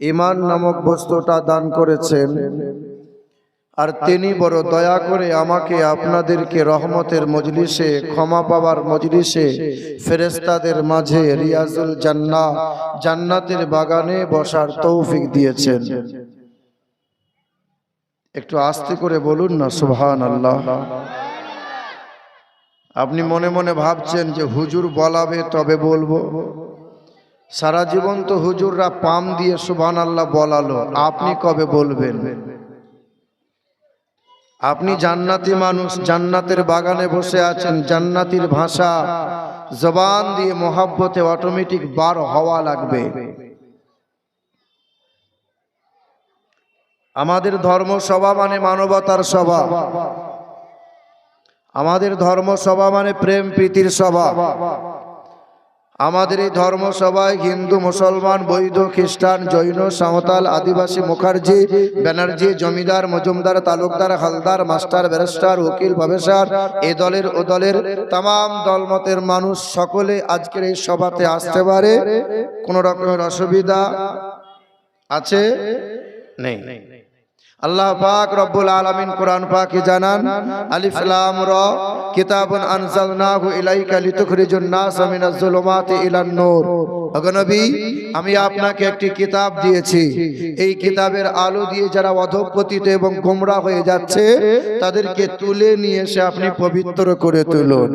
ইমান নামক বস্তুটা দান করেছেন। আর তিনি বড় দয়া করে আমাকে আপনাদেরকে রহমতের মজলিসে, ক্ষমা পাওয়ার মজলিসে ফেরেস্তাদের মাঝে রিয়াজুল জান্না জান্নাতের বাগানে বসার তৌফিক দিয়েছেন। একটু আস্তে করে বলুন না সুবহান আল্লাহ আপনি মনে মনে ভাবছেন যে হুজুর বলাবে, তবে বলব। সারা জীবন তো হুজুররা পাম দিয়ে সুবহান আল্লাহ বলালো। আপনি কবে বলবেন? আপনি জান্নাতি মানুষ, জান্নাতের বাগানে বসে আছেন, জান্নাতির ভাষা, জবান দিয়ে মোহাব্বতে অটোমেটিক বার হওয়া লাগবে। আমাদের ধর্ম সভা মানে মানবতার সভা। আমাদের ধর্ম সভা মানে প্রেম, প্রীতির সভা। আমাদের এই ধর্মসভায় হিন্দু, মুসলমান বৈধ খ্রিস্টান, জৈন, সাঁওতাল, আদিবাসী, মুখার্জি, ব্যানার্জি, জমিদার, মজুমদার, তালুকদার, হালদার, মাস্টার, ব্যারিস্টার, উকিল, প্রফেসর, এ দলের, ও দলের তাম দলমতের মানুষ সকলে আজকের এই সভাতে আসতে পারে। কোনো রকমের অসুবিধা আছে? নেই। আল্লাহ পাক রব্বুল আলামিন কোরআন পাকে জানান, আলিফ লাম র, কিতাবুন আনজালনাহু ইলাইকা লিতুখরিজুন নাস মিনাজ যুলুমাতি ইলান নূর। নবী, আমি আপনাকে একটি কিতাব দিয়েছি। এই কিতাবের আলো দিয়ে যারা অধঃপতিত এবং গোমরা হয়ে যাচ্ছে, তাদেরকে তুলে নিয়ে এসে আপনি পবিত্র করে তুলুন।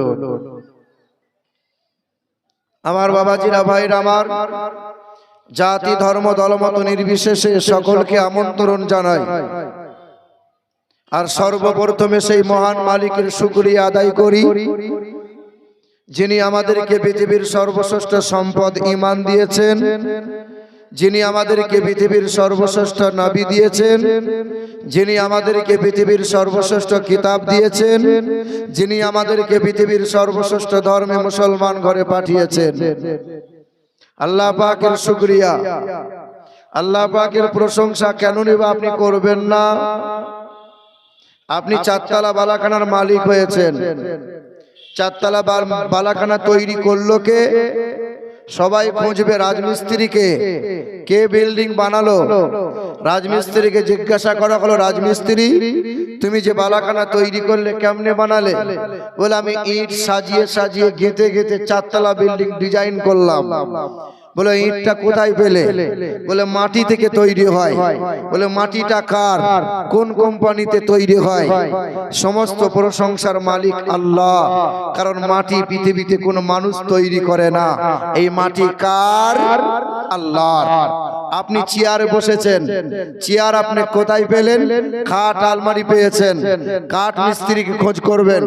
আমার বাবাজিরা, ভাইরা আমার জাতি ধর্ম দলমত নির্বিশেষে সকলকে আমন্ত্রণ জানাই। আর সর্বপ্রথমে সেই মহান মালিকের শুকরিয়া আদায় করি যিনি আমাদেরকে পৃথিবীর সর্বশ্রেষ্ঠ সম্পদ ইমান দিয়েছেন যিনি আমাদেরকে পৃথিবীর সর্বশ্রেষ্ঠ নবী দিয়েছেন। যিনি আমাদেরকে পৃথিবীর সর্বশ্রেষ্ঠ কিতাব দিয়েছেন যিনি আমাদেরকে পৃথিবীর সর্বশ্রেষ্ঠ ধর্মে মুসলমান ঘরে পাঠিয়েছেন। আল্লাহ পাকের শুক্রিয়া। আল্লাহ পাকের প্রশংসা কেন নিবা আপনি করবেন না? আপনি চারতলা বালাখানার মালিক হয়েছেন। চারতলা বালাখানা তৈরি করল কে? সবাই খুঁজবে রাজমিস্ত্রিকে। কে বিল্ডিং বানালো? রাজমিস্ত্রিকে জিজ্ঞাসা করা হলো, রাজমিস্ত্রি তুমি যে বালাখানা তৈরি করলে, কেমনে বানালে? বলে, আমি ইট সাজিয়ে সাজিয়ে গেঁথে গেঁথে চারতলা বিল্ডিং ডিজাইন করলাম। বলে, ইটটা কোথায় পেলে? বলে, মাটি থেকে তৈরি হয়। বলে, মাটিটা কার? কোন কোম্পানিতে তৈরি হয়? সমস্ত প্রশংসার মালিক আল্লাহ। কারণ মাটি পৃথিবীতে কোনো মানুষ তৈরি করে না। এই মাটি কার? আল্লাহর। আপনি চেয়ারে বসেছেন। চেয়ার আপনি কোথায় পেলেন? খাট আলমারি পেয়েছেন। কাঠ মিস্ত্রিকে খোঁজ করবেন।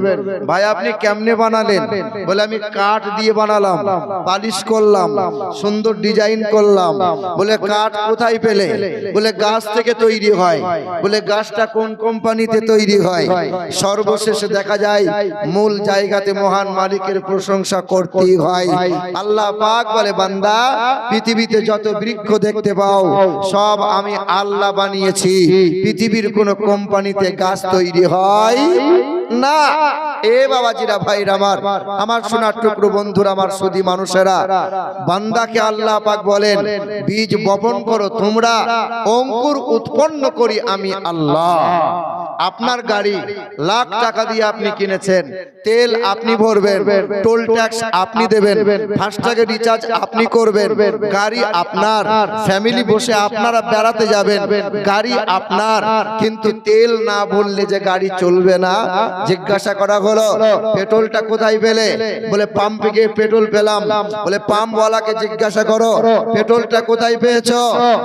ভাই আপনি কেমনে বানালেন? বলে আমি কাঠ দিয়ে বানালাম পালিশ করলাম সুন্দর ডিজাইন করলাম। বলে কাঠ কোথায় পেলে? বলে গাছ থেকে তৈরি হয়। বলে গাছটা কোন কোম্পানিতে তৈরি হয়? সর্বশেষে দেখা যায় মূল জায়গাতে মহান মালিকের প্রশংসা করতেই হয়। আল্লাহ পাক বলে বান্দা পৃথিবীতে যত বৃক্ষ দেখতে পাও সব আমি আল্লাহ বানিয়েছি। পৃথিবীর কোন কোম্পানিতে গাছ তৈরি হয়? না। এ বাবাজিরা, ভাইরা আমার আমার সোনার টুকরো বন্ধুরা, আমার সুদী মানুষেরা, বান্দাকে আল্লাহ পাক বলেন, বীজ বপন করো তোমরা, অঙ্কুর উৎপন্ন করি আমি আল্লাহ। আপনার গাড়ি লাখ টাকা দিয়ে আপনি কিনেছেন, তেল আপনি ভরবেন, টোল ট্যাক্স আপনি দেবেন ফাস্ট্যাগে রিচার্জ আপনি করবেন, গাড়ি আপনার, ফ্যামিলি বসে আপনারা বেড়াতে যাবেন, গাড়ি আপনার, কিন্তু তেল না ভরলে যে গাড়ি চলবে না জিজ্ঞাসা করা হলো, পেট্রোলটা কোথায় পেলে? বলে, পাম্পে গিয়ে পেট্রোল পেলাম। বলে, পাম্পওয়ালাকে জিজ্ঞাসা করো, পেট্রোলটা কোথায় পেয়েছ?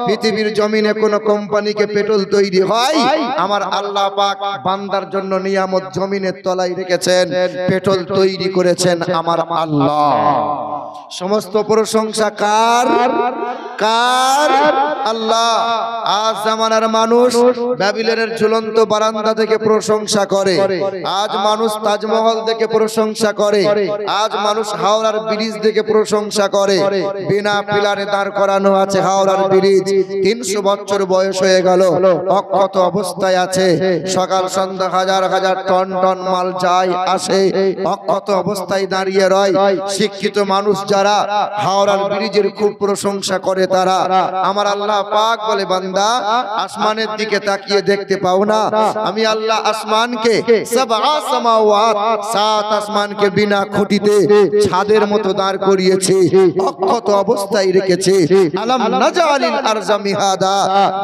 পৃথিবীর জমিনে কোন কোম্পানিকে পেট্রোল তৈরি হয়? আমার আল্লাহ পাক বান্দার জন্য নিয়ামত জমিনের তলায় রেখেছেন, পেট্রোল তৈরি করেছেন আমার আল্লাহ। সমস্ত প্রশংসা কার? কার আল্লাহ আজ জামানার মানুষ ব্যাবিলনের ঝুলন্ত বারান্দা থেকে প্রশংসা করে। আজ মানুষ তাজমহল থেকে প্রশংসা করে। আজ মানুষ হাওড়ার ব্রিজ থেকে প্রশংসা করে। বিনা পিলারে দাঁড় করানো আছে হাওড়ার ব্রিজ। তিনশো বছর বয়স হয়ে গেল। অক্ষত অবস্থায় আছে। সকাল সন্ধ্যা হাজার হাজার টন টন মাল যায় আসে। অক্ষত অবস্থায় দাঁড়িয়ে রয়। শিক্ষিত মানুষ যারা হাওড়ার ব্রিজের খুব প্রশংসা করে তারা আমার আল্লাহ পাক বলে বান্দা আসমানের দিকে তাকিয়ে দেখতে পাও না। আমি আল্লাহ আসমানকে সাত আসমানকে বিনা খুঁটিতে ছাদের মতো দাঁড় করিয়েছে অক্ষত অবস্থায় রেখেছে। আলাম নাজালিল আরজা মিহাদা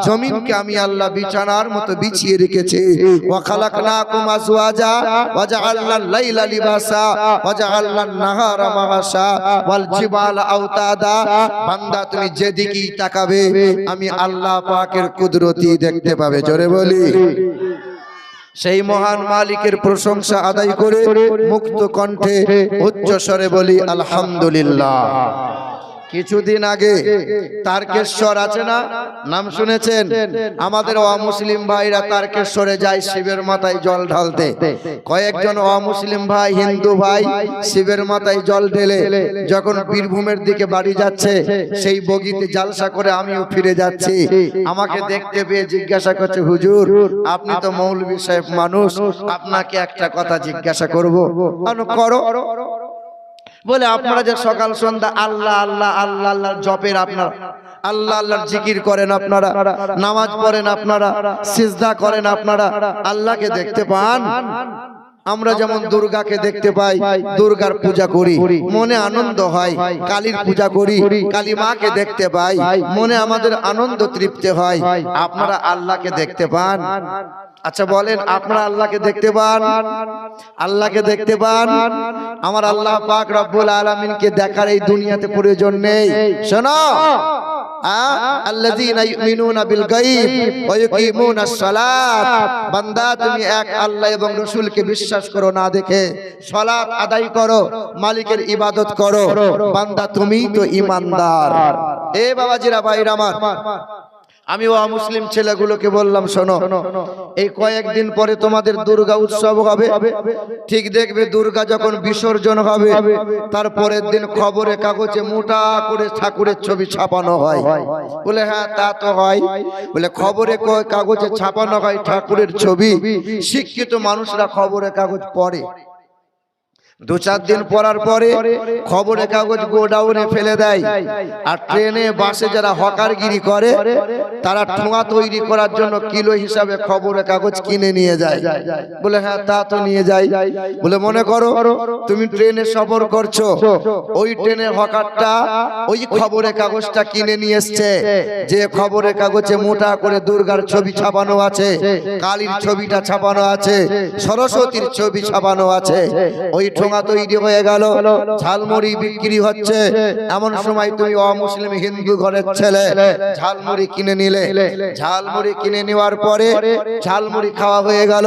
জমিনকে আমি আল্লাহ বিছানার মতো বিছিয়ে রেখেছি। ওয়া খালাকনাকুম আজওয়াজা ওয়া জাআলনাল লাইলা লিবাসা ওয়া জাআলনান নাহারা মাগাসা ওয়াল জিবালা আওতাদা। বান্দা তুমি যেদিকেই তাকাবে আমি আল্লাহ পাকের কুদরতি দেখতে পাবে। জোরে বলি। সেই মহান মালিকের প্রশংসা আদায় করে মুক্ত কণ্ঠে উচ্চ স্বরে বলি আলহামদুলিল্লাহ। কিছুদিন আগে তারকেশ্বর আছে না? নাম শুনেছেন? আমাদের অমুসলিম ভাইরা তারকেশ্বরে যায় শিবের মাথায় জল ঢালতে। কয়েকজন অমুসলিম ভাই, হিন্দু ভাই শিবের মাথায় জল ঢেলে যখন বীরভূমের দিকে বাড়ি যাচ্ছে, সেই বগিতে জালসা করে আমিও ফিরে যাচ্ছি। আমাকে দেখতে পেয়ে জিজ্ঞাসা করছে, হুজুর, আপনি তো মৌলভী সাহেব মানুষ, আপনাকে একটা কথা জিজ্ঞাসা করব। করো? বলে, আপনারা যে সকাল, সন্ধ্যা, আল্লাহ আল্লাহ আল্লাহ আল্লাহ জপের আপনারা, আল্লাহ, আল্লাহর জিকির করেন আপনারা, নামাজ পড়েন আপনারা, সিজদা করেন আপনারা, আল্লাহকে দেখতে পান? আমরা যেমন দুর্গাকে দেখতে পাই, দুর্গার পূজা করি, মনে আনন্দ হয়, কালীর পূজা করি, কালী মাকে দেখতে পাই, মনে আমাদের আনন্দ তৃপ্তি হয়, আপনারা আল্লাহকে দেখতে পান। আচ্ছা বলেন আপনারা আল্লাহকে দেখতে পান? আল্লাহকে দেখতে পান? আমার আল্লাহ পাক রব্বুল আলামিনকে দেখার এই দুনিয়াতে প্রয়োজন নেই। শোনো বান্দা তুমি এক আল্লাহ এবং রাসূলকে বিশ্বাস করো না দেখে। সালাত আদায় করো মালিকের ইবাদত করো। বান্দা তুমিই তো ঈমানদার এ বাবাজিরা ভাইরা আমার। আমি ও মুসলিম ছেলেগুলোকে বললাম শোনো এই কয়েকদিন পরে তোমাদের দুর্গা উৎসব হবে। ঠিক দেখবে দুর্গা যখন বিসর্জন হবে তারপরের দিন খবরে কাগজে মোটা করে ঠাকুরের ছবি ছাপানো হয়। বলে হ্যাঁ তা তো হয়। বলে খবরে কাগজে ছাপানো হয় ঠাকুরের ছবি? শিক্ষিত মানুষরা খবরে কাগজ পড়ে। দু চার দিন পড়ার পরে খবরে কাগজ গোডাউনে ফেলে দেয়। আর ট্রেনে বাসে যারা হকারগিরি করে তারা ঠোঙা তৈরি করার জন্য কিলো হিসাবে খবরের কাগজ কিনে নিয়ে যায়। বলে হ্যাঁ তা তো নিয়ে যাই। বলে মনে করো তুমি ট্রেনে সফর করছ। ওই ট্রেনের হকারটা ওই খবরে কাগজটা কিনে নিয়ে এসছে। যে খবরে কাগজে মোটা করে দুর্গার ছবি ছাপানো আছে কালীর ছবিটা ছাপানো আছে সরস্বতীর ছবি ছাপানো আছে ওই ঠোঙা তৈরি হয়ে গেল ঝালমুড়ি বিক্রি হচ্ছে এমন সময় তুমি অমুসলিম হিন্দু ঘরের ছেলে ঝালমুড়ি কিনে নিলে ঝালমুড়ি কিনে নেওয়ার পরে ঝালমুড়ি খাওয়া হয়ে গেল।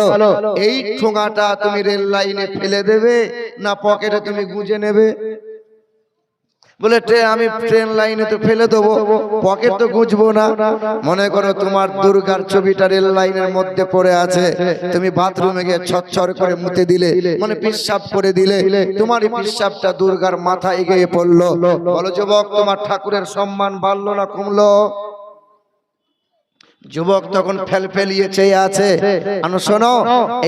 এই ঠোঙাটা তুমি রেল লাইনে ফেলে দেবে না পকেটে তুমি গুজে নেবে। বলে ট্রে- আমি ট্রেন লাইনে তো ফেলে দেবো পকেট তো গুজবো না। মনে করো তোমার দুর্গার ছবিটা রেল লাইনের মধ্যে পড়ে আছে। তুমি বাথরুমে গিয়ে ছচ্ছর করে মুতে দিলে মানে পিসাব করে দিলে তোমার পিসাবটা দুর্গার মাথায় গিয়ে পড়ল। বলো যুবক তোমার ঠাকুরের সম্মান বাড়লো না কমলো? যুবক তখন ফেল ফেলিয়ে চেয়ে আছে। শোনো,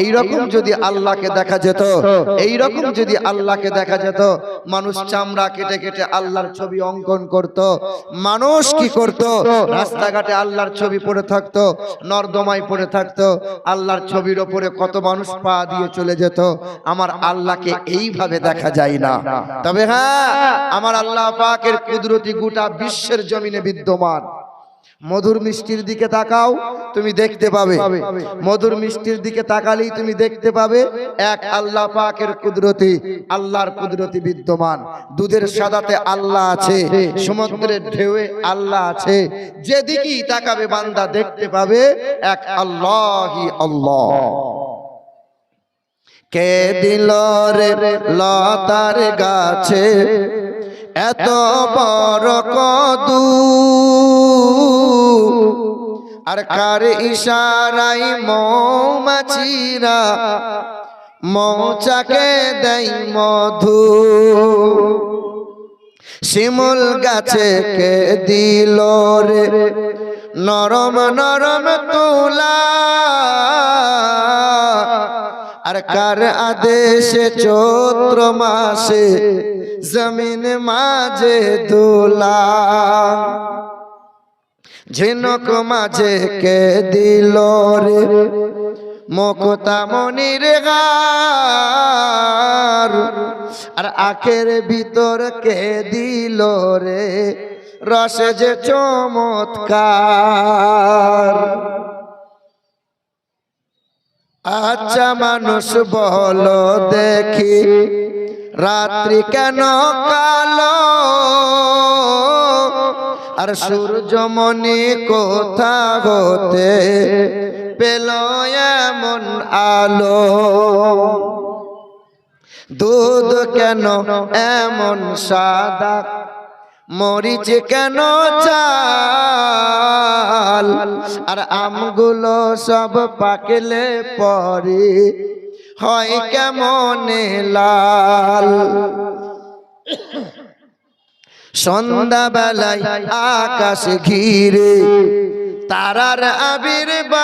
এইরকম যদি আল্লাহকে দেখা যেত, এইরকম যদি আল্লাহকে দেখা যেত, মানুষ চামড়া কেটে কেটে আল্লাহর ছবি অঙ্কন করত। মানুষ কি করত? রাস্তাঘাটে আল্লাহর ছবি পড়ে থাকতো, নর্দমায় পড়ে থাকতো। আল্লাহর ছবির ওপরে কত মানুষ পা দিয়ে চলে যেত। আমার আল্লাহকে এইভাবে দেখা যায় না। তবে হ্যাঁ আমার আল্লাহ পাকের কুদরতি গোটা বিশ্বের জমিনে বিদ্যমান। মধুর মিষ্টির দিকে তাকাও, তুমি দেখতে পাবে। মধুর মিষ্টির দিকে তাকালেই তুমি দেখতে পাবে, এক আল্লাহ পাকের কুদরতি, আল্লাহর কুদরতি বিদ্যমান। দুধের সাদাতে আল্লাহ আছে, সমুদ্রের ঢেউয়ে আল্লাহ আছে। যেদিকেই তাকাবে বান্দা দেখতে পাবে, এক আল্লাহই আল্লাহ। কে দিল রে লতার গাছে? এত বড় কদু। আর কার ইশারাই মৌমাছিরা মৌচাকে দেয় মধু। শিমুল গাছে কে দিল রে? নরম নরম তুলা। আর কার আদেশে চৈত্র মাসে জমিন মাঝে দোলা ঝিনক মাঝে কে দিল রে? মুক্তা মনির গার আর আখের ভিতর কে দিল রে? রসে যে চমৎকার। আচ্ছা মানুষ বল দেখি, রাত্রি কেন কালো? আর সূর্যমণি কোথা হতে পেল এমন আলো? দুধ কেন এমন সাদা? মরিচ কেন চাল আর আমগুলো সব পাকলে পরে। হয় কেমন লাল? সন্ধ্যাবেলায় আকাশ ঘিরে তারার আবির্ভাব,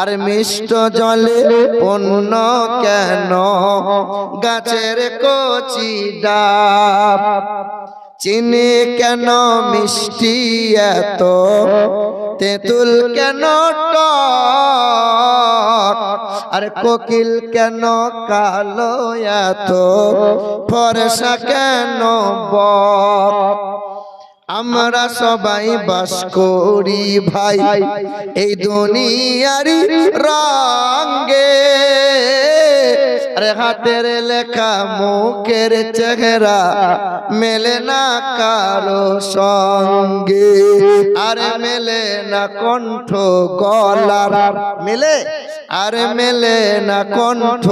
আর মিষ্ট জলে পণ্য কেন? গাছের কচি ডাব চিনি কেন মিষ্টি এত? তেঁতুল কেন আর কোকিল কেন কালো এত? ফরসা কেন আমরা সবাই বাস করি ভাই, এই দুনিয়ারি আরে হাতের লেখা মুখের চেহারা মেলে না কারও সঙ্গে। আরে মেলে না কণ্ঠ গলার, মেলে? আরে মেলে না কণ্ঠ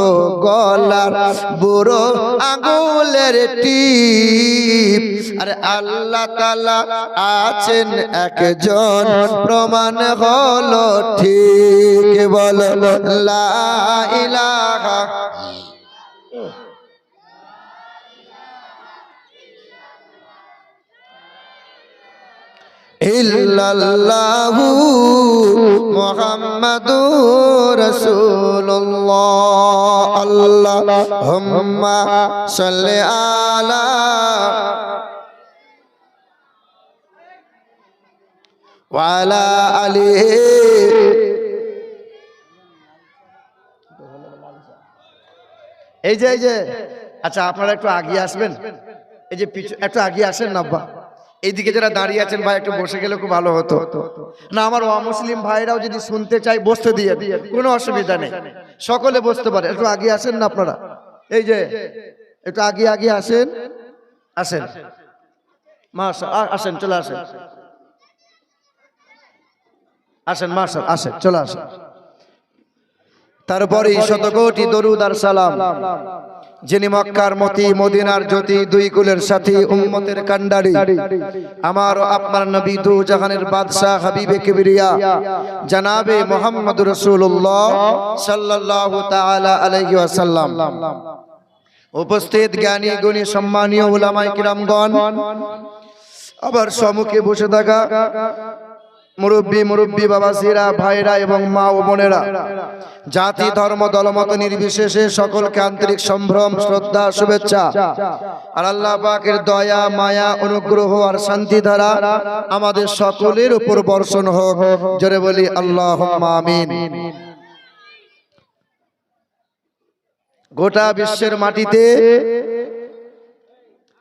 গলার বুড়ো আঙুলের টিপ। আরে আল্লাহ তালা আছেন একজন, প্রমাণ হলো ঠিক। বল ইলাহা ইল্লাল্লাহু মুহাম্মাদুর রাসূলুল্লাহ। আল্লাহুম্মা সাল্লি আলা ওয়ালা আলিহি এই যে এই যে আচ্ছা আপনারা একটু আগিয়ে আসবেন। এই যে পিছু একটু আগিয়ে আসেন না, আব্বা। এইদিকে যারা দাঁড়িয়ে আছেন ভাই একটু বসে গেলে খুব ভালো হতো। না আমার অমুসলিম ভাইরাও যদি শুনতে চাই বসতে দিয়ে কোনো অসুবিধা নেই। সকলে বসতে পারে। একটু আগে আসেন না আপনারা? এই যে একটু আগে আগে আসেন। আসেন। আসেন চলে আসেন। আসেন মার্শাল আসেন চলে আসেন। তারপরে শতকোটি দরুদ আর সালাম। যিনি মক্কার মতি, মদিনার জ্যোতি, দুই কুলের সাথী, উম্মতের কান্ডারি আমার আপনার নবী দু জাহানের বাদশাহ হাবিবে কিবরিয়া, জানাবে মোহাম্মদ রসুল্লাহ সাল্লাল্লাহু তাআলা আলাইহি ওয়াসাল্লাম। উপস্থিত জ্ঞানী, গুণী, সম্মানীয় উলামায়ে কিরামগণ, আবার সম্মুখে বসে থাকা মুরব্বী মুরব্বী বাবাজিরা ভাইরা এবং মা ও বোনেরা। জাতি, ধর্ম, দলমত নির্বিশেষে সকলকে আন্তরিক সম্ভ্রম, শ্রদ্ধা, শুভেচ্ছা। আর আল্লাহ পাকের দয়া, মায়া, অনুগ্রহ আর শান্তি ধারা আমাদের সকলের উপর বর্ষণ হোক। জোরে বলি আল্লাহ আমিন। গোটা বিশ্বের মাটিতে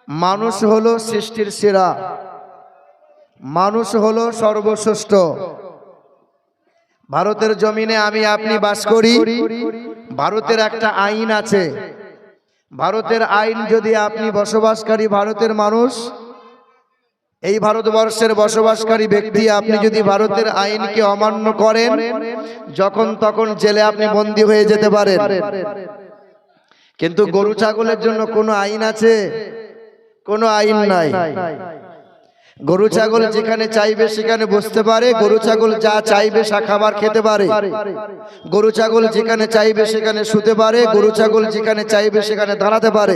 মানুষ হলো সৃষ্টির সেরা। মানুষ হলো সর্বশ্রেষ্ঠ। ভারতের জমিনে আমি আপনি বাস করি, ভারতের একটা আইন আছে। ভারতের আইন যদি আপনি বসবাসকারী ভারতের মানুষ, এই ভারতবর্ষের বসবাসকারী ব্যক্তি আপনি যদি ভারতের আইনকে অমান্য করেন, যখন তখন জেলে আপনি বন্দী হয়ে যেতে পারেন। কিন্তু গরু ছাগলের জন্য কোনো আইন আছে? কোনো আইন নাই। গরু ছাগল যেখানে চাইবে সেখানে বসতে পারে গরু ছাগল যা চাইবে সা খাবার খেতে পারে। গরু ছাগল যেখানে চাইবে সেখানে শুতে পারে গরু ছাগল যেখানে চাইবে সেখানে দাঁড়াতে পারে।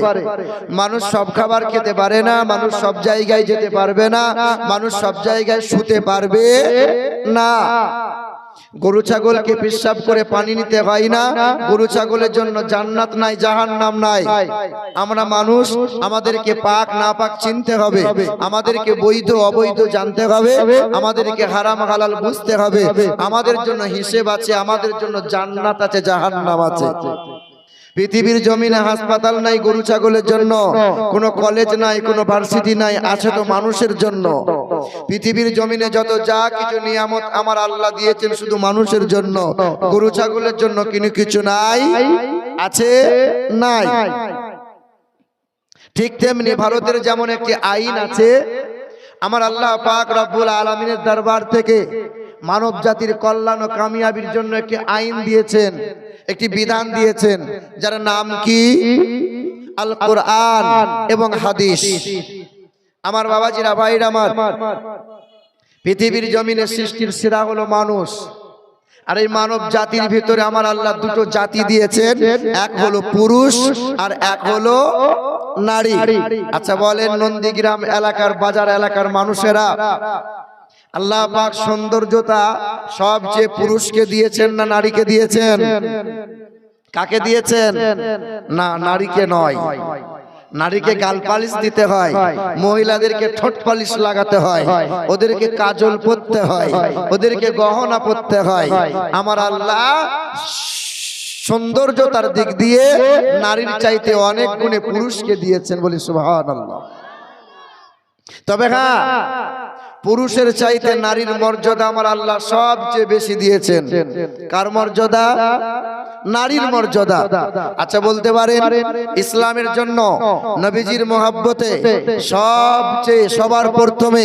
মানুষ সব খাবার খেতে পারে না মানুষ সব জায়গায় যেতে পারবে না মানুষ সব জায়গায় শুতে পারবে না। গরু ছাগলকে পেশাব করে পানি নিতে হয় না। গরু ছাগলের জন্য জান্নাত নাই জাহান নাম নাই। আমরা মানুষ, আমাদেরকে পাক না পাক চিনতে হবে। আমাদেরকে বৈধ, অবৈধ জানতে হবে। আমাদেরকে হারাম, হালাল বুঝতে হবে। আমাদের জন্য হিসেব আছে, আমাদের জন্য জান্নাত আছে জাহান নাম আছে। পৃথিবীর জমিনে হাসপাতাল নাই গরু ছাগলের জন্য কোনো কলেজ নাই কোনো ভার্সিটি নাই আছে তো মানুষের জন্য। পৃথিবীর জমিনে যত যা কিছু নিয়ামত আমার আল্লাহ দিয়েছেন শুধু মানুষের জন্য। গরু ছাগলের জন্য কিন্তু কিছু নাই আছে নাই। ঠিক তেমনি ভারতের যেমন একটি আইন আছে আমার আল্লাহ পাক রব্বুল আলমিনের দরবার থেকে মানব জাতির কল্যাণ ও কামিয়াবির জন্য একটি আইন দিয়েছেন। একটি বিধান দিয়েছেন যার নাম কি? আল কোরআন এবং হাদিস। আমার বাবাজিরা ভাইরা আমার পৃথিবীর জমিনে সৃষ্টির সেরা হলো মানুষ। আর এই মানব জাতির ভিতরে আমার আল্লাহ দুটো জাতি দিয়েছেন এক হলো পুরুষ আর এক হলো নারী। আচ্ছা বলেন নন্দীগ্রাম এলাকার বাজার এলাকার মানুষেরা। আল্লাহ পাক সৌন্দর্যতা সবচেয়ে পুরুষকে দিয়েছেন না নারীকে দিয়েছেন? কাকে দিয়েছেন? না, নারীকে নয়। নারীকে গাল পালিশ দিতে হয়, মহিলাদেরকে ঠোঁট পালিশ লাগাতে হয়, ওদেরকে কাজল পরতে হয়, ওদেরকে গহনা পরতে হয়। আমার আল্লাহ সৌন্দর্যতার দিক দিয়ে নারীর চাইতে অনেক গুণে পুরুষকে দিয়েছেন বলি সুবহানাল্লাহ। তবে হ্যাঁ পুরুষের চাইতে নারীর মর্যাদা আমার আল্লাহ সবচেয়ে বেশি দিয়েছেন। কার মর্যাদা? নারীর মর্যাদা। আচ্ছা বলতে পারেন, ইসলামের জন্য নবীজির মোহাব্বতে সবচেয়ে সবার প্রথমে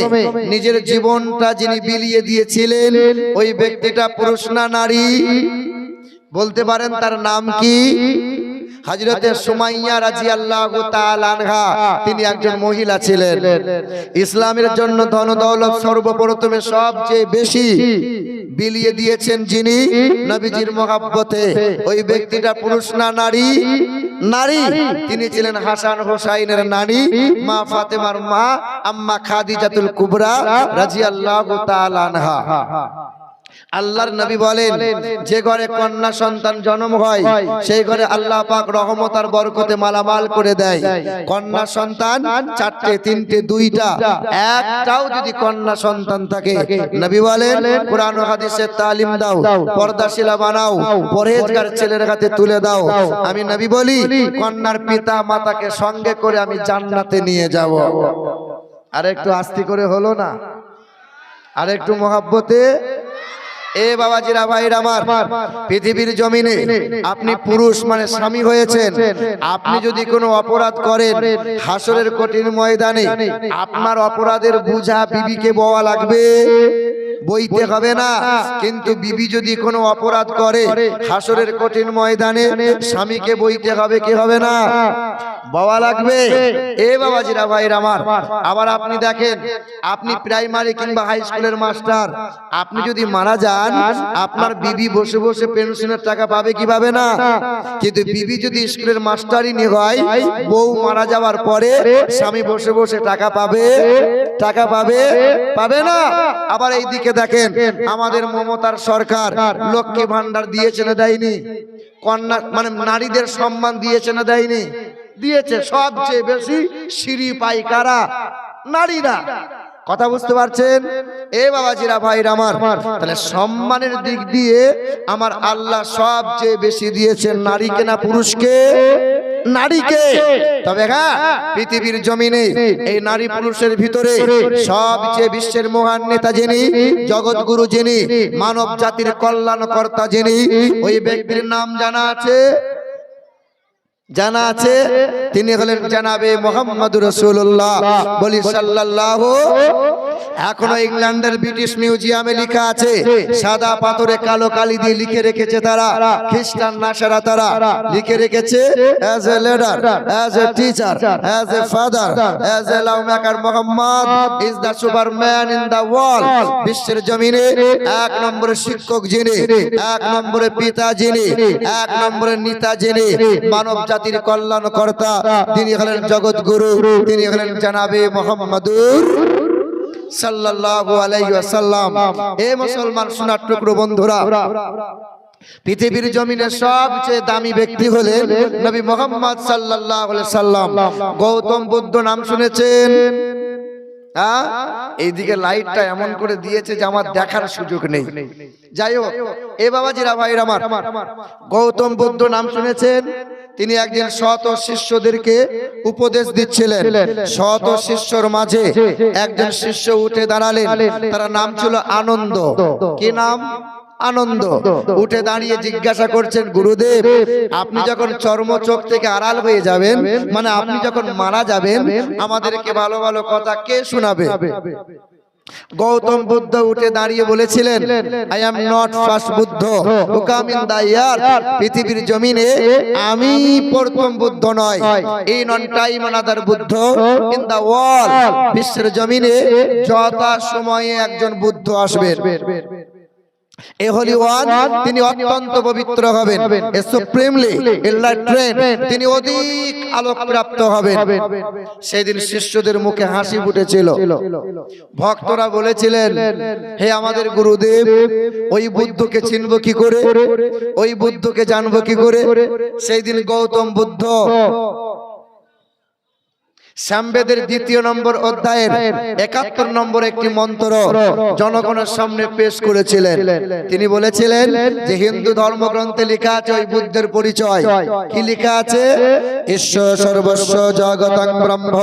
নিজের জীবনটা যিনি বিলিয়ে দিয়েছিলেন, ওই ব্যক্তিটা পুরুষ না নারী? বলতে পারেন, তার নাম কি? হজরতে সুমাইয়া রাজি আল্লাহ আনহা তিনি একজন মহিলা ছিলেন। ইসলামের জন্য ধন দৌলত সর্বপ্রথমে সবচেয়ে বেশি বিলিয়ে দিয়েছেন যিনি নবীজির মহাব্বতে। ওই ব্যক্তিটা পুরুষ না নারী? নারী। তিনি ছিলেন হাসান হোসাইনের নারী মা ফাতেমার মা আম্মা খাদিজাতুল কুবরা রাজি আল্লাহ আনহা। আল্লাহর নবী বলেন যে ঘরে কন্যা সন্তান জন্ম হয় সেই ঘরে আল্লাহ পাক রহমত আর বরকতে মালামাল করে দেয়। কন্যা সন্তান চারটে তিনটে দুইটা একটাও যদি কন্যা সন্তান থাকে। নবী বলেন কোরআন ও হাদিসের তালিম দাও পর্দাশিলা বানাও পরহেজগার ছেলের হাতে তুলে দাও। আমি নবী বলি কন্যার পিতা মাতাকে সঙ্গে করে আমি জান্নাতে নিয়ে যাব। আর একটু আস্তি করে হলো না? আর একটু মহাব্বতে এ বাবাজিরা, ভাইরা আমার, পৃথিবীর জমিনে আপনি পুরুষ মানে স্বামী হয়েছেন, আপনি যদি কোনো অপরাধ করেন, হাসরের কঠিন ময়দানে আপনার অপরাধের বুঝা বিবিকে বওয়া লাগবে। বইতে হবে না। কিন্তু বিবি যদি কোনো অপরাধ করে, হাসরের কঠিন ময়দানে স্বামীকে বইতে হবে, কি হবে না? বাবা লাগবে? এ বাবাজিরা, ভাইর আমার, আবার আপনি দেখেন, আপনি প্রাইমারি কিংবা হাই স্কুলের মাস্টার, আপনি যদি মারা যান, আপনার বিবি বসে বসে পেনশনের টাকা পাবে কি পাবে না? কিন্তু বিবি যদি স্কুলের মাস্টারই নি হয়, বউ মারা যাওয়ার পরে স্বামী বসে বসে টাকা পাবে টাকা পাবে পাবে না? আবার এই দিকে দেখেন, আমাদের মমতার সরকার লক্ষ্মী ভান্ডার দিয়েছে না দেয়নি? কন্যা মানে নারীদের সম্মান দিয়েছে না দেয়নি? দিয়েছে, সবচেয়ে বেশি সিঁড়ি পাই কারা নারীরা। কথা বুঝতে পারছেন? এ বাবাজিরা, ভাইরা আমার, তাহলে সম্মানের দিক দিয়ে আমার আল্লাহ সবচেয়ে বেশি দিয়েছেন, নারীকে না পুরুষকে? নারীকে। তবে হ্যাঁ পৃথিবীর জমিনে এই নারী পুরুষের ভিতরে সবচেয়ে বিশ্বের মহান নেতা যিনি, জগৎগুরু যিনি মানব জাতির কল্যাণকর্তা যিনি, ওই ব্যক্তির নাম জানা আছে? জানা আছে তিনি হলেন জানাবে মোহাম্মদ রসুল্লাহ বলি সাল্লাহ এখনও ইংল্যান্ডের ব্রিটিশ মিউজিয়ামে লেখা আছে, সাদা পাথরে কালো কালি দিয়ে লিখে রেখেছে তারা, খ্রিস্টান নাসারা তারা, লিখে রেখেছে as a leader as a teacher as a father as a love maker Muhammad is the super man in the world বিশ্বের জমিনে এক নম্বরে শিক্ষক যিনি, এক নম্বরে পিতা যিনি, এক নম্বরে নেতা যিনি, মানব জাতির কল্যাণকর্তা, তিনি হলেন জগৎ গুরু তিনি হলেন জানাবে মোহাম্মদুর সাল্লাল্লাহু আলাইহি ওয়াসাল্লাম। এ মুসলমান সোনার টুকরো বন্ধুরা, পৃথিবীর জমিনে সবচেয়ে দামি ব্যক্তি হলেন নবী মোহাম্মদ সাল্লাহ সাল্লাম গৌতম বুদ্ধ নাম শুনেছেন? হ্যাঁ? এইদিকে লাইটটা এমন করে দিয়েছে যে আমার দেখার সুযোগ নেই। যাই হোক এ বাবাজিরা ভাইরা আমার। গৌতম বুদ্ধ নাম শুনেছেন। তিনি একদিন শত শিষ্যদেরকে উপদেশ দিচ্ছিলেন। শত শিষ্যর মাঝে একজন শিষ্য উঠে দাঁড়ালেন। তার নাম ছিল আনন্দ। কি নাম? আনন্দ। উঠে দাঁড়িয়ে জিজ্ঞাসা করছেন, গুরুদেব, আপনি যখন চর্ম চোখ থেকে আড়াল হয়ে যাবেন মানে আপনি যখন মারা যাবেন, আমাদেরকে ভালো ভালো কথা কে শোনাবে? গৌতম বুদ্ধ উঠে দাঁড়িয়ে বলেছিলেন I am not first Buddha the year পৃথিবীর জমিনে আমি প্রথম বুদ্ধ নয়। এই none time another Buddha, in the world, বিশ্বের জমিনে যথা সময়ে একজন বুদ্ধ আসবেন। এ হলি ওয়ান তিনি অত্যন্ত পবিত্র হবেন। এ সুপ্রিমলি ট্রেন তিনি অধিক আলোক প্রাপ্ত হবেন। সেদিন শিষ্যদের মুখে হাসি ফুটেছিল। ভক্তরা বলেছিলেন হে আমাদের গুরুদেব ওই বুদ্ধকে চিনব কি করে? ওই বুদ্ধকে জানব কি করে? সেই দিন গৌতম বুদ্ধ শ্যামবেদের দ্বিতীয় নম্বর অধ্যায়ের একাত্তর নম্বর একটি মন্ত্র জনগণের সামনে পেশ করেছিলেন। তিনি বলেছিলেন যে হিন্দু ধর্মগ্রন্থে লেখা আছে ওই বুদ্ধের পরিচয়। কি লেখা আছে? ঈশ্বর সর্বস্ব জগতং ব্রহ্ম।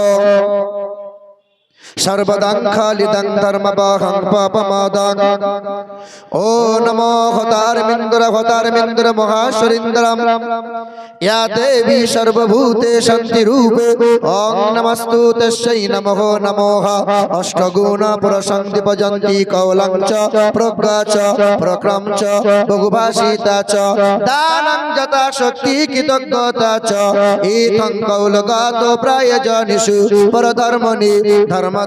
সর্বদাং খালিদং ধর্মবাহং পাপমাদাং। ও নমো হতারমিন্দ্র হতারমিন্দ্র মহাশ্বরিন্দ্রম ইয়া দেবী সর্বভূতে শান্তি রূপে ওং নমস্তু তস্যৈ নমঃ নমঃ অষ্টগুণ প্রশান্তি পজন্তি কৌলং চ প্রজ্ঞা চ প্রক্রম চ। বহুভাষিতা চ দানং যথা শক্তি কৃতজ্ঞতা চ। ইথং কৌলগাত প্রায়জনিষু। পরধর্মনি ধর্মত্তনৈষাতেন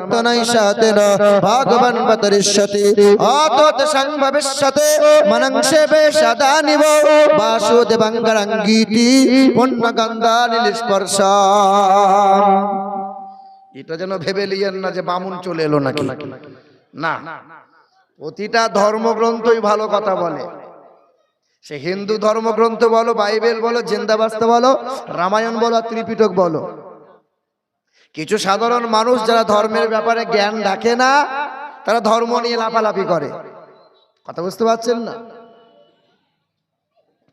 এটা যেন ভেবে লিয়েন না যে বামুন চলে এলো নাকি। না, প্রতিটা ধর্মগ্রন্থই ভালো কথা বলে। সে হিন্দু ধর্মগ্রন্থ বলো, বাইবেল বলো, জিন্দাবাস্তা বলো, রামায়ণ বলো, আর ত্রিপিটক বলো। কিছু সাধারণ মানুষ যারা ধর্মের ব্যাপারে জ্ঞান রাখে না তারা ধর্ম নিয়ে লাফালাফি করে। কথা বুঝতে পারছেন না?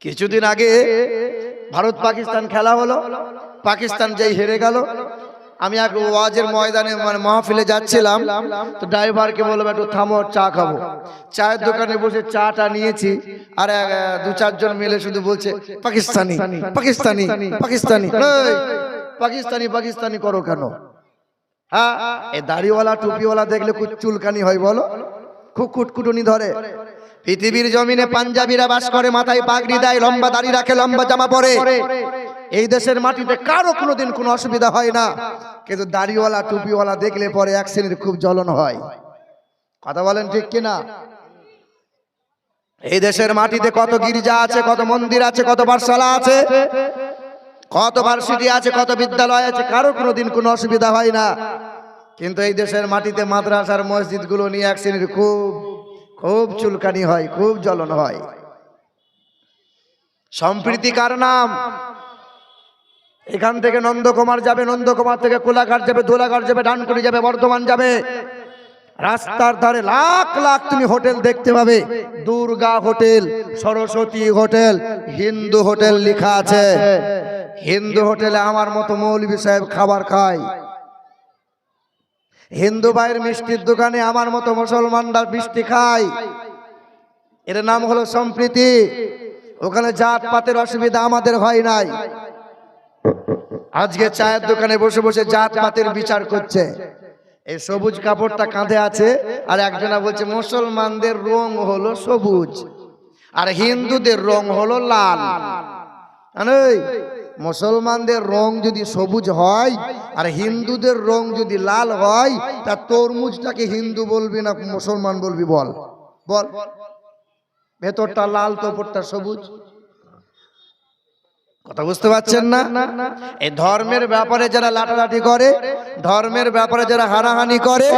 কিছুদিন আগে ভারত পাকিস্তান খেলা হলো পাকিস্তান যেই হেরে গেল আমি এক ওয়াজের ময়দানে মানে মাহফিলে যাচ্ছিলাম তো ড্রাইভারকে বললাম একটু থামো চা খাব। চায়ের দোকানে বসে চাটা নিয়েছি আর দু চারজন মিলে শুধু বলছে পাকিস্তানি পাকিস্তানি পাকিস্তানি। পাকিস্তানি পাকিস্তানি করো কেন? হ্যাঁ? এই দাড়িওয়ালা, টুপিওয়ালা দেখলে খুব চুলকানি হয় বলো? খুব কুটকুটুনি ধরে। পৃথিবীর জমিনে পাঞ্জাবিরা বাস করে, মাথায় পাগড়ি দেয়, লম্বা দাড়ি রাখে, লম্বা জামা পরে। এই দেশের মাটিতে কারও কোনোদিন কোনো অসুবিধা হয় না। কিন্তু দাড়িওয়ালা, টুপিওয়ালা দেখলে পরে এক শ্রেণির খুব জ্বলন হয়। কথা বলেন ঠিক কিনা? এই দেশের মাটিতে কত গির্জা আছে, কত মন্দির আছে, কত পাঠশালা আছে? কত ভার্সিটি আছে কত বিদ্যালয় আছে কারও কোনো দিন কোনো অসুবিধা হয় না। কিন্তু এই দেশের মাটিতে মাদ্রাসার মসজিদগুলো নিয়ে এক শ্রেণির খুব খুব চুলকানি হয় খুব জ্বলন হয়। সম্প্রীতি কার নাম? এখান থেকে নন্দকুমার যাবে নন্দকুমার থেকে কোলাঘাট যাবে দোলাঘাট যাবে ডানকুনি যাবে বর্ধমান যাবে। রাস্তার ধারে লাখ লাখ তুমি হোটেল দেখতে পাবে। Durga hotel Saraswati hotel Hindu hotel লেখা আছে। হিন্দু হোটেলে আমার মতো মৌলবী সাহেব খাবার খায়। হিন্দু ভাইয়ের মিষ্টির দোকানে আমার মতো মুসলমানরা মিষ্টি খায়। এর নাম হলো সম্প্রীতি। ওখানে জাত পাতের অসুবিধা আমাদের হয় নাই। আজকে চায়ের দোকানে বসে বসে জাত পাতের বিচার করছে। এই সবুজ কাপড়টা কাঁধে আছে আর একজনা বলছে, মুসলমানদের রং হলো সবুজ আর হিন্দুদের রং হলো লাল? মুসলমানদের রং যদি সবুজ হয় আর হিন্দুদের রং যদি লাল হয়, তা তরমুজটাকে হিন্দু বলবি না মুসলমান বলবি? বল। বল। ভেতরটা লাল, তো ওপরটা সবুজ? কথা বুঝতে পারছেন না? এই ধর্মের ব্যাপারে যারা লাটালাটি করে, ধর্মের ব্যাপারে যারা হানাহানি করে,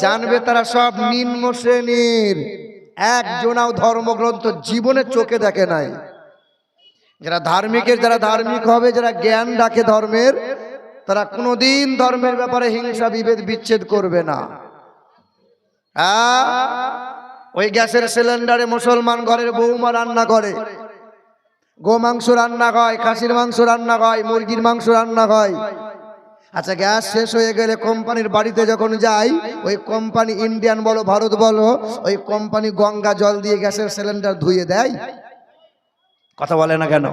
জানবে তারা সব নিম্ন শ্রেণির। একজনাও ধর্মগ্রন্থ জীবনে চোখে দেখে নাই। যারা ধার্মিকের, যারা ধার্মিক হবে, যারা জ্ঞান ডাকে ধর্মের, তারা কোনোদিন ধর্মের ব্যাপারে হিংসা, বিভেদ, বিচ্ছেদ করবে না। ওই গ্যাসের সিলিন্ডারে মুসলমান ঘরের বৌমা রান্না করে। গো মাংস রান্না হয় খাসির মাংস রান্না হয় মুরগির মাংস রান্না হয় আচ্ছা গ্যাস শেষ হয়ে গেলে কোম্পানির বাড়িতে যখন যাই, ওই কোম্পানি ইন্ডিয়ান বলো, ভারত বলো, ওই কোম্পানি গঙ্গা জল দিয়ে গ্যাসের সিলিন্ডার ধুয়ে দেয়। কথা বলে না কেন?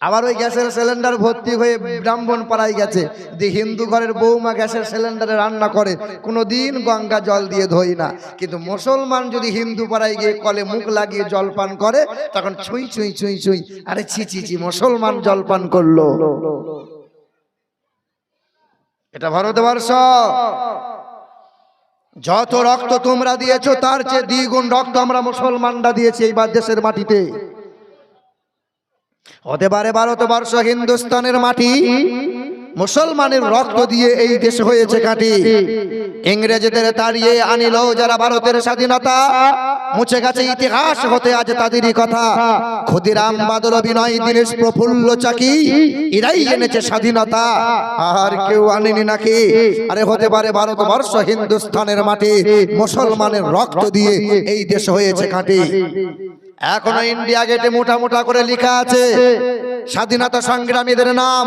আবার ওই গ্যাসের সিলিন্ডার ভর্তি হয়ে ব্রাহ্মণ পাড়ায় গেছে। যে হিন্দু ঘরের বৌমা গ্যাসের সিলিন্ডারে রান্না করে, কোনোদিন গঙ্গা জল দিয়ে ধোই না। কিন্তু মুসলমান যদি হিন্দু পাড়ায় গিয়ে কলে মুখ লাগিয়ে জল পান করে, তখন ছুঁই ছুঁই ছুঁই ছুঁই, আরে ছি ছি ছি, মুসলমান জল পান করল। এটা ভারতবর্ষ। যত রক্ত তোমরা দিয়েছ, তার চেয়ে দ্বিগুণ রক্ত আমরা মুসলমানরা দিয়েছি এইবার দেশের মাটিতে। হতে পারে ভারতবর্ষ হিন্দুস্তানের মাটি, মুসলমানের রক্ত দিয়ে এই দেশ হয়েছে কাটি। ইংরেজদের তাড়িয়ে আনিল যারা ভারতের স্বাধীনতা, মুছে গেছে ইতিহাস হতে আজ তাদেরই কথা। ক্ষুদিরাম বাদল বিনয় দীনেশ প্রফুল্ল চাকি, এরাই এনেছে স্বাধীনতা। আর কেউ আনেনি নাকি? আরে হতে পারে ভারতবর্ষ হিন্দুস্তানের মাটি, মুসলমানের রক্ত দিয়ে এই দেশ হয়েছে কাটি। এখনও ইন্ডিয়া গেটে মোটা মোটা করে লেখা আছে। স্বাধীনতা সংগ্রামীদের নাম।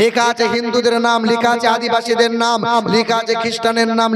লেখা আছে হিন্দুদের নাম, লেখা আছে আদিবাসীদের নাম, লেখা আছে খ্রিস্টানের নাম